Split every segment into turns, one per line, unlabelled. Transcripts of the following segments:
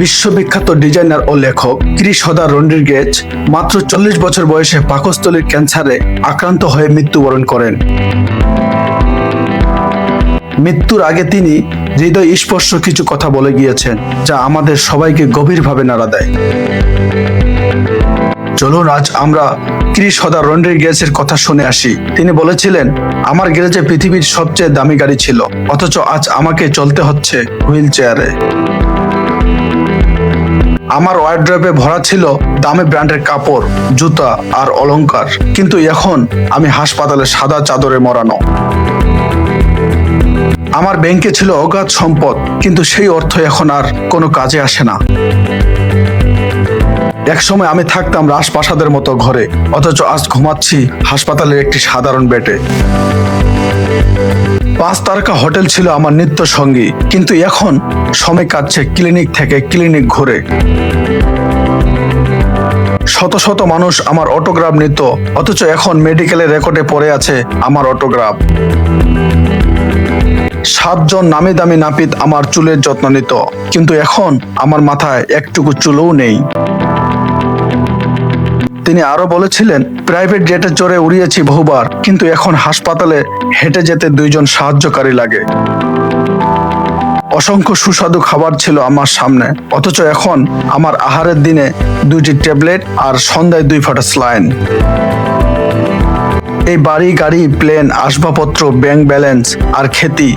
বিশ্ববিখ্যাত ডিজাইনার ও লেখক ক্রিস হদার রন্ড্রিগেজ মাত্র চল্লিশ বছর বয়সে পাকস্থলীর ক্যান্সারে আক্রান্ত হয়ে মৃত্যুবরণ করেন। মৃত্যুর আগে তিনি হৃদয় স্পর্শ কিছু কথা বলে গিয়েছেন, যা আমাদের সবাইকে গভীরভাবে নাড়া দেয়। চলুন, আজ আমরা ক্রিস হদার রন্ড্রিগেজের কথা শুনে আসি। তিনি বলেছিলেন, আমার গ্যারেজে পৃথিবীর সবচেয়ে দামি গাড়ি ছিল, অথচ আজ আমাকে চলতে হচ্ছে হুইল চেয়ারে। আমার ওয়ার্ড্রপে ভরা ছিল দামি ব্র্যান্ডের কাপড়, জুতা আর অলংকার। কিন্তু এখন আমি হাসপাতালে সাদা চাদরে মরানো। আমার ব্যাংকে ছিল অগাধ সম্পদ, কিন্তু সেই অর্থ এখন আর কোনো কাজে আসে না। এক সময় আমি থাকতাম রাজপ্রাসাদের মতো ঘরে, অথচ আজ ঘুমাচ্ছি হাসপাতালের একটি সাধারণ বেডে। পাঁচ তারকা হোটেল ছিল আমার নিত্য সঙ্গী, কিন্তু এখন সময় কাটছে ক্লিনিক থেকে ক্লিনিক ঘুরে। শত শত মানুষ আমার অটোগ্রাফ নিত, অথচ এখন মেডিকেলের রেকর্ডে পড়ে আছে আমার অটোগ্রাফ। সাতজন নামি দামি নাপিত আমার চুলের যত্ন নিত, কিন্তু এখন আমার মাথায় একটুকু চুলও নেই। তিনি আরও বলেছিলেন, প্রাইভেট জেটে চড়ে উড়িয়েছি বহুবার, কিন্তু এখন হাসপাতালে হেঁটে যেতে দুইজন সাহায্যকারী লাগে। অসংখ্য সুস্বাদু খাবার ছিল আমার সামনে, অথচ এখন আমার আহারের দিনে দুইটি ট্যাবলেট আর সন্ধ্যায় দুই ফোঁটা স্লাইন। এই বাড়ি, গাড়ি, প্লেন, আসবাবপত্র, ব্যাংক ব্যালেন্স আর খ্যাতি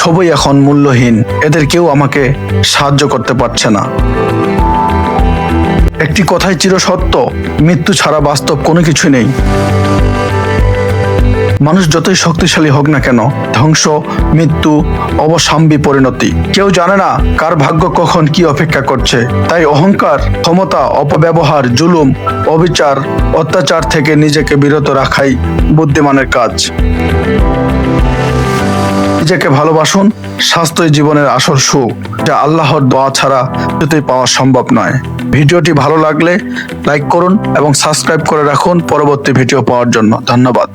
সবই এখন মূল্যহীন। এদের কেউ আমাকে সাহায্য করতে পারছে না। একটি কথাই চিরসত্য মৃত্যু ছাড়া বাস্তব কোনো কিছু নেই। মানুষ যতই শক্তিশালী হোক না কেন, ধ্বংস, মৃত্যু, অবসাম্বী পরিণতি। কেউ জানে না কার ভাগ্য কখন কি অপেক্ষা করছে। তাই অহংকার, ক্ষমতা, অপব্যবহার, জুলুম, অবিচার, অত্যাচার থেকে নিজেকে বিরত রাখাই বুদ্ধিমানের কাজ। নিজেকে ভালোবাসুন, স্বাস্থ্যই জীবনের আসল সুখ, যা আল্লাহর দোয়া ছাড়া কিছুতেই পাওয়া সম্ভব নয়। ভিডিওটি ভালো লাগলে লাইক করুন এবং সাবস্ক্রাইব করে রাখুন পরবর্তী ভিডিও পাওয়ার জন্য। ধন্যবাদ।